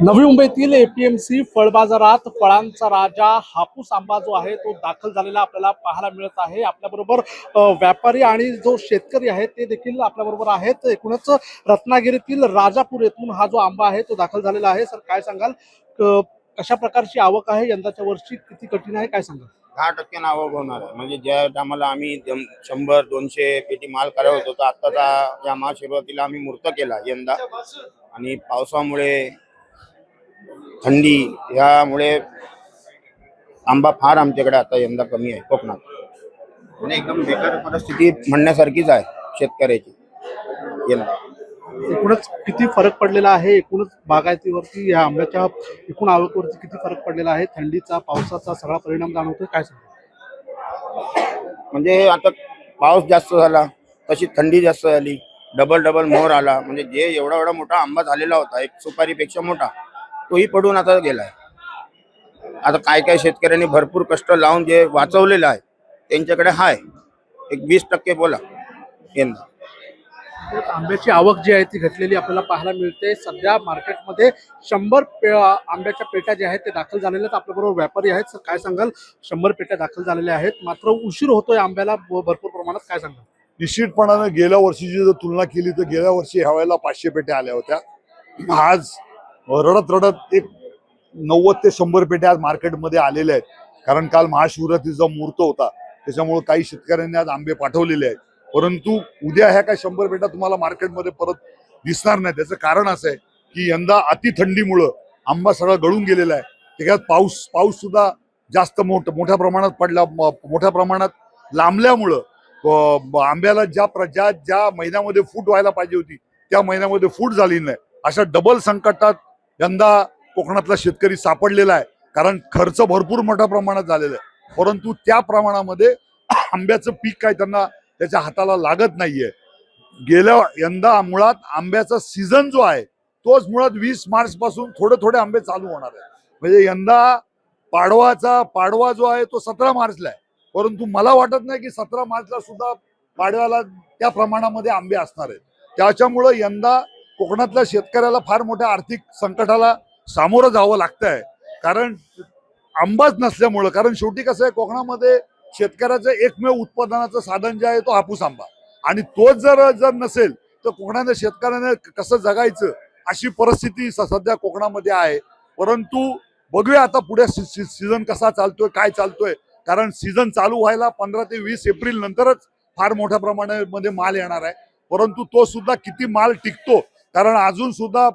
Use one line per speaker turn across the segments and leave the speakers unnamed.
नवी मुंबईतील एपीएमसी फळ बाजारात फळांचा राजा हापूस आंबा जो आहे तो दाखल झालेला आपल्याला पाहायला मिळत आहे. आपल्याबरोबर व्यापारी आणि जो शेतकरी आहे ते देखील आपल्याबरोबर आहेत. एकूणच रत्नागिरीतील राजापूर येथून हा जो आंबा आहे तो दाखल झालेला आहे. सर काय सांगाल? कशा प्रकारची आवक आहे? यंदाच्या वर्षी किती कठीण आहे? काय सांगाल?
दहा टक्के आवक होणार आहे. म्हणजे ज्या टायमाला आम्ही शंभर दोनशे पेटी माल करत होतो आत्ताचा या महाशिवरातीला आम्ही मूर्त केला यंदा. आणि पावसामुळे थंडी ह्यामुळे आंबा फार आमच्याकडे आता यंदा कमी आहे. कोकणात. एकदम बेकार परिस्थिती म्हणण्यासारखीच आहे शेतकऱ्याची. यंदा
एकूणच किती फरक पडलेला आहे? एकूणच बागायतीवरती या आंब्याच्या एकूण आवकवरती किती फरक पडलेला आहे? थंडीचा पावसाचा सगळा परिणाम जाणवतोय? काय सांगाल
म्हणजे आता पाऊस जास्त झाला तशी थंडी जास्त झाली डबल डबल मोहर आला. म्हणजे जे एवढा एवढा मोठा आंबा झालेला होता एक सुपारीपेक्षा मोठा तोही पडून आता गेलाय. आता काय काय शेतकऱ्यांनी भरपूर कष्ट लावून जे वाचवलेलं आहे त्यांच्याकडे हाय. एक वीस टक्के बोला यंदा.
आंब्याची आवक जी आहे ती घटलेली आपल्याला पाहायला मिळते. सध्या मार्केटमध्ये शंभर पे आंब्याच्या पेट्या ज्या आहेत ते दाखल झालेल्या आहेत. आपल्याबरोबर व्यापारी आहेत. सर काय सांगाल? शंभर पेट्या दाखल झालेल्या आहेत. मात्र उशीर होतोय आंब्याला भरपूर प्रमाणात. काय सांगाल?
निश्चितपणानं गेल्या वर्षीची जर तुलना केली तर गेल्या वर्षी ह्या वेळेला पाचशे पेट्या आल्या होत्या. आज रडत रडत एक नव्वद ते शंभर पेट्या आज मार्केटमध्ये आलेल्या आहेत. कारण काल महाशिवरात्रीचा मुहूर्त होता. त्याच्यामुळे काही शेतकऱ्यांनी आज आंबे पाठवलेले आहेत. परंतु उद्या ह्या काय शंभर पेट्या तुम्हाला मार्केटमध्ये परत दिसणार नाही. त्याचं कारण असं आहे की यंदा अति थंडीमुळं आंबा सगळा गळून गेलेला आहे. त्याच्यात पाऊस पाऊस सुद्धा जास्त मोठ मोठ्या प्रमाणात पडला. मोठ्या प्रमाणात लांबल्यामुळं आंब्याला ज्या प्रजा ज्या ज्या महिन्यामध्ये फूट व्हायला पाहिजे होती त्या महिन्यामध्ये फूट झाली नाही. अशा डबल संकटात यंदा कोकणातला शेतकरी सापडलेला आहे. कारण खर्च भरपूर मोठ्या प्रमाणात झालेला आहे. परंतु त्या प्रमाणामध्ये आंब्याचं पीक काय त्यांना त्याच्या हाताला लागत नाहीये. गेल्या यंदा मुळात आंब्याचा सीझन जो आहे तोच मुळात वीस मार्च पासून थोडे थोडे आंबे चालू होणार आहे म्हणजे यंदा पाडवाचा पाडवा जो आहे तो सतरा मार्चला आहे. परंतु मला वाटत नाही की सतरा मार्चला सुद्धा पाडव्याला त्या प्रमाणामध्ये आंबे असणार आहेत. त्याच्यामुळं यंदा कोकणातल्या शेतकऱ्याला फार मोठ्या आर्थिक संकटाला सामोरं जावं लागतं आहे कारण आंबाच नसल्यामुळं कारण शेवटी कसं आहे कोकणामध्ये शेतकऱ्याचं एकमेव उत्पादनाचं साधन जे आहे तो हापूस आंबा. आणि तोच जर जर नसेल तर कोकणाच्या शेतकऱ्याने कसं जगायचं अशी परिस्थिती स- सध्या कोकणामध्ये आहे. परंतु बघूया आता पुढे सीझन कसा चालतोय काय चालतोय. कारण सीझन चालू व्हायला पंधरा ते वीस एप्रिल नंतरच फार मोठ्या प्रमाणामध्ये माल येणार आहे. परंतु तो सुद्धा किती माल टिकतो कारण अजून सुद्धा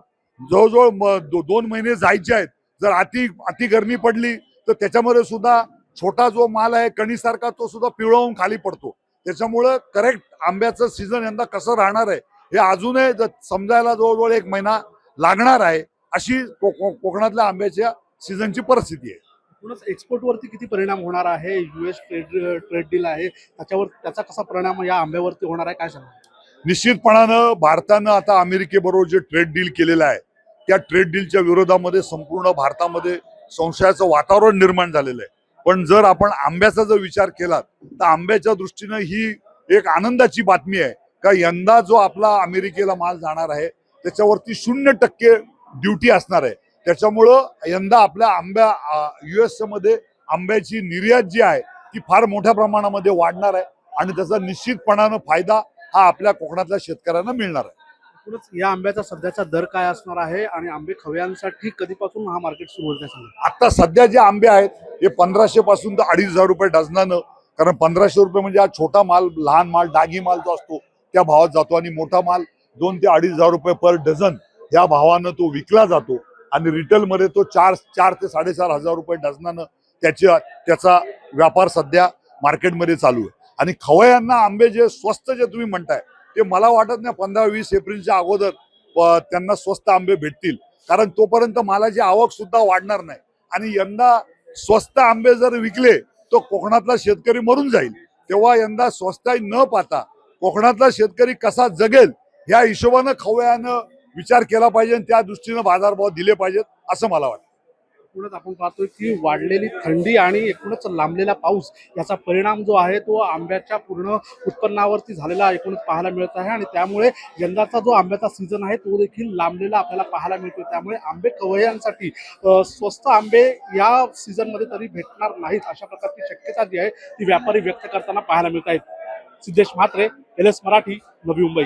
जवळजवळ म- दो- दोन महिने जायचे आहेत. जर अति अति गरमी पडली तर त्याच्यामध्ये सुद्धा छोटा जो माल आहे कणीसारखा तो सुद्धा पिवळवून खाली पडतो. त्याच्यामुळं करेक्ट आंब्याचं सीझन यंदा कसं राहणार आहे हे अजूनही समजायला जवळजवळ एक महिना लागणार आहे अशी कोकणातल्या आंब्याच्या सीझनची परिस्थिती आहे.
एकूणच एक्सपोर्ट वरती किती परिणाम होणार आहे? युएस ट्रेड ट्रेड डील आहे. त्याच्यावर त्याचा कसा परिणाम या आंब्यावरती होणार आहे? काय सांगा
निश्चितपणानं भारतानं आता अमेरिकेबरोबर जे ट्रेड डील केलेलं आहे त्या ट्रेड डीलच्या विरोधामध्ये संपूर्ण भारतामध्ये संशयाचं वातावरण निर्माण झालेलं आहे. पण जर आपण आंब्याचा जर विचार केला तर आंब्याच्या दृष्टीनं ही एक आनंदाची बातमी आहे. का यंदा जो आपला अमेरिकेला माल जाणार आहे त्याच्यावरती शून्य टक्के ड्युटी असणार आहे. त्याच्यामुळं यंदा आपल्या आंब्या युएसमध्ये आंब्याची निर्यात जी आहे ती फार मोठ्या प्रमाणामध्ये वाढणार आहे. आणि त्याचा निश्चितपणानं फायदा हा आपल्या कोकणातल्या शेतकऱ्यांना मिळणार आहे.
एकूणच या आंब्याचा सध्याचा दर काय असणार आहे आणि आंबे खव्यांसाठी कधीपासून हा मार्केट सुरू काय सांगाल
आता सध्या जे आंबे आहेत हे पंधराशे पासून तर अडीच हजार रुपये डझनानं. कारण पंधराशे रुपये म्हणजे हा छोटा माल लहान माल डागी माल जो असतो त्या भावात जातो आणि मोठा माल दोन ते अडीच हजार रुपये पर डझन या भावानं तो विकला जातो. आणि रिटेलमध्ये तो चार चार ते साडेचार हजार रुपये डझनानं त्याच्या त्याचा व्यापार सध्या मार्केटमध्ये चालू आहे. आणि खवयांना आंबे जे स्वस्त जे तुम्ही म्हणताय ते मला वाटत नाही पंधरा वीस एप्रिलच्या अगोदर त्यांना स्वस्त आंबे भेटतील. कारण तोपर्यंत मालाची आवक सुद्धा वाढणार नाही. आणि यंदा स्वस्त आंबे जर विकले तर कोकणातला शेतकरी मरून जाईल. तेव्हा यंदा स्वस्ताई न पाहता कोकणातला शेतकरी कसा जगेल या हिशोबानं खवयानं विचार केला पाहिजे आणि त्या दृष्टीनं बाजारभाव दिले पाहिजेत असं मला वाटतं.
एकूणच आपण पाहतोय की वाढलेली थंडी आणि एकूणच लांबलेला पाऊस याचा परिणाम जो आहे तो आंब्याच्या पूर्ण उत्पन्नावरती झालेला एकूणच पाहायला मिळत आहे. आणि त्यामुळे यंदाचा जो आंब्याचा सीझन आहे तो देखील लांबलेला आपल्याला पाहायला मिळतोय. त्यामुळे आंबे कवयांसाठी स्वस्त आंबे या सीझनमध्ये तरी भेटणार नाहीत अशा प्रकारची शक्यता जी आहे ती व्यापारी व्यक्त करताना पाहायला मिळत आहेत सिद्धेश म्हात्रे एल एस मराठी नवी मुंबई.